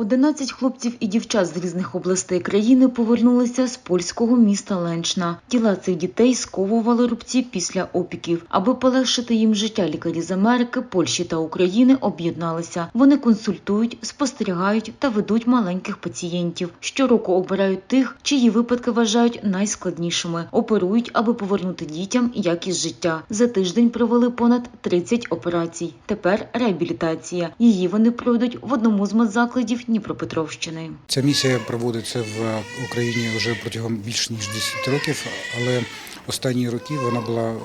11 хлопців і дівчат з різних областей країни повернулися з польського міста Ленчна. Тіла цих дітей сковували рубці після опіків. Аби полегшити їм життя, лікарі з Америки, Польщі та України об'єдналися. Вони консультують, спостерігають та ведуть маленьких пацієнтів. Щороку обирають тих, чиї випадки вважають найскладнішими. Оперують, аби повернути дітям якість життя. За тиждень провели понад 30 операцій. Тепер реабілітація. Її вони пройдуть в одному з медзакладів Дніпропетровщини. Ця місія проводиться в Україні вже протягом більш ніж 10 років, але останні роки вона була е,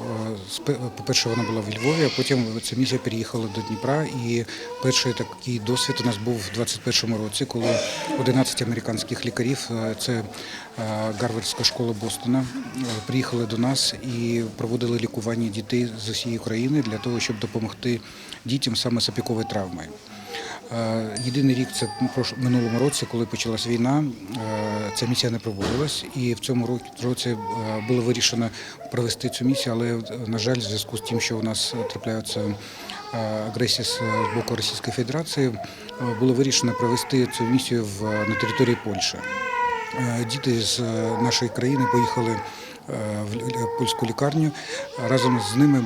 спе- по-перше, вона була в Львові, а потім ця місія переїхала до Дніпра. І перший такий досвід у нас був в 21-му році, коли 11 американських лікарів, е, це е, Гарвардська школа Бостона, приїхали до нас і проводили лікування дітей з усієї країни для того, щоб допомогти дітям саме з опіковою травмою. Е, Єдиний рік це в минулому році, коли почалась війна. е, Ця місія не проводилась, і в цьому році е, було вирішено провести цю місію, але на жаль, в зв'язку з тим, що у нас трапляються агресії з боку Російської Федерації, було вирішено провести цю місію на території Польщі. Діти з нашої країни поїхали в польську лікарню. Разом з ними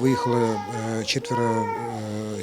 виїхали четверо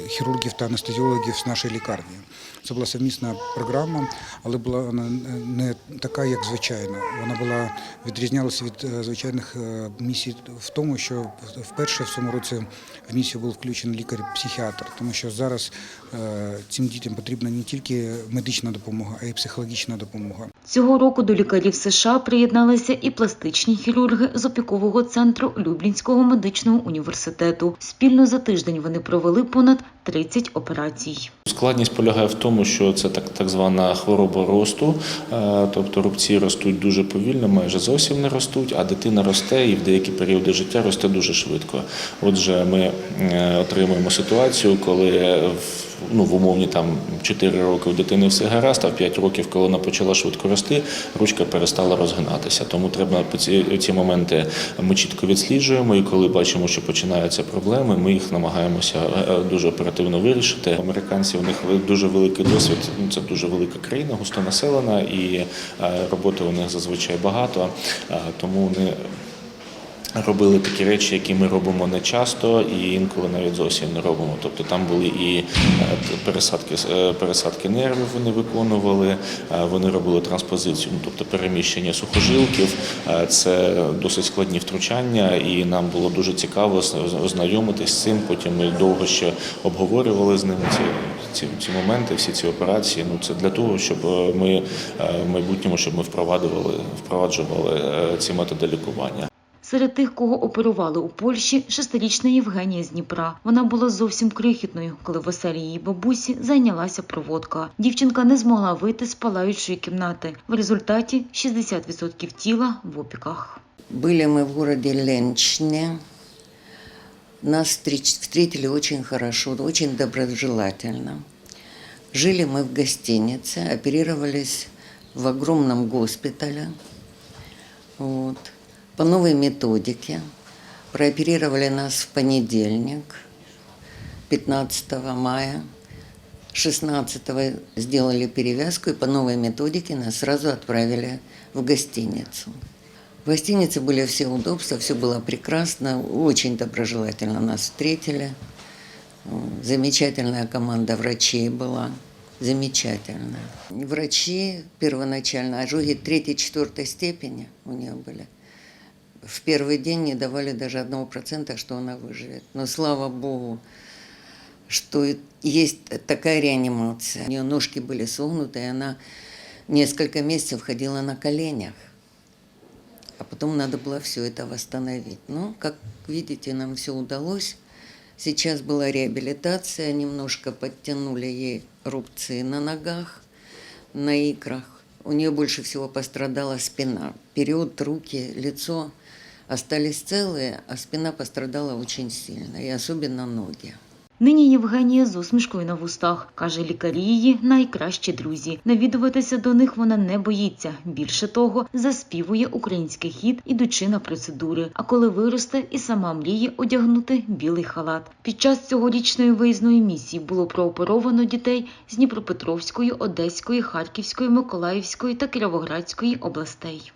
хірургів та анестезіологів з нашої лікарні. Це була совмісна програма, але була вона не така, як звичайна. Вона була відрізнялася від е, звичайних е, місій в тому, що вперше в цьому році в місію був включений лікар-психіатр, тому що зараз е, цим дітям потрібна не тільки медична допомога, а й психологічна допомога. Цього року до лікарів США приєдналися і пластичні хірурги з опікового центру Люблінського медичного університету. Спільно за тиждень вони провели понад 30 операцій. Складність полягає в тому, що це так, так звана хвороба росту, е, тобто рубці ростуть дуже повільно, майже зовсім не ростуть, а дитина росте і в деякі періоди життя росте дуже швидко. Отже, ми е, отримуємо ситуацію, коли в ну, в умовні там 4 роки у дитини все гаразд, а в 5 років, коли вона почала швидко рости, ручка перестала розгинатися. Тому треба ці, ці моменти ми чітко відсліджуємо, і коли бачимо, що починаються проблеми, ми їх намагаємося е, дуже оперативно вирішити. Американці у них дуже великий досвід. Ну, Це дуже велика країна, густонаселена, і е, роботи у них зазвичай багато, е, тому вони робили такі речі, які ми робимо не часто і інколи навіть зовсім не робимо. Тобто там були і е, пересадки, е, пересадки нервів вони виконували, е, вони робили транспозицію, ну, тобто переміщення сухожилків. Це досить складні втручання, і нам було дуже цікаво ознайомитись з цим. Потім ми довго ще обговорювали з ними ці, ці, ці моменти, всі ці операції. Ну це для того, щоб ми в майбутньому щоб ми впроваджували, впроваджували ці методи лікування. Серед тих, кого оперували у Польщі, шестирічна Євгенія з Дніпра. Вона була зовсім крихітною, коли в оселі її бабусі зайнялася проводка. Дівчинка не змогла вийти з палаючої кімнати. В результаті 60% тіла в опіках. Были мы в городе Ленчне. Нас встреч- встретили очень хорошо, очень доброжелательно. Жили мы в гостинице, оперировались в огромном госпитале. Вот. По новой методике. Прооперировали нас в понедельник, 15 мая. 16 сделали перевязку и по новой методике нас сразу отправили в гостиницу. В гостинице были все удобства, все было прекрасно, очень доброжелательно нас встретили. Замечательная команда врачей была, замечательная. Врачи первоначально, ожоги третьей, четвертой степени у нее были. В первый день не давали даже одного процента, что она выживет. Но слава Богу, что есть такая реанимация. У нее ножки были согнуты, и она несколько месяцев ходила на коленях. А потом надо было все это восстановить. Но, как видите, нам все удалось. Сейчас была реабилитация, немножко подтянули ей рубцы на ногах, на икрах. У нее больше всего пострадала спина. Вперед, руки, лицо остались целые, а спина пострадала очень сильно, и особенно ноги. Нині Євгенія з усмішкою на вустах. Каже, лікарі її найкращі друзі. Навідуватися до них вона не боїться. Більше того, заспівує український хіт, ідучи на процедури. А коли виросте, і сама мріє одягнути білий халат. Під час цьогорічної виїзної місії було прооперовано дітей з Дніпропетровської, Одеської, Харківської, Миколаївської та Кіровоградської областей.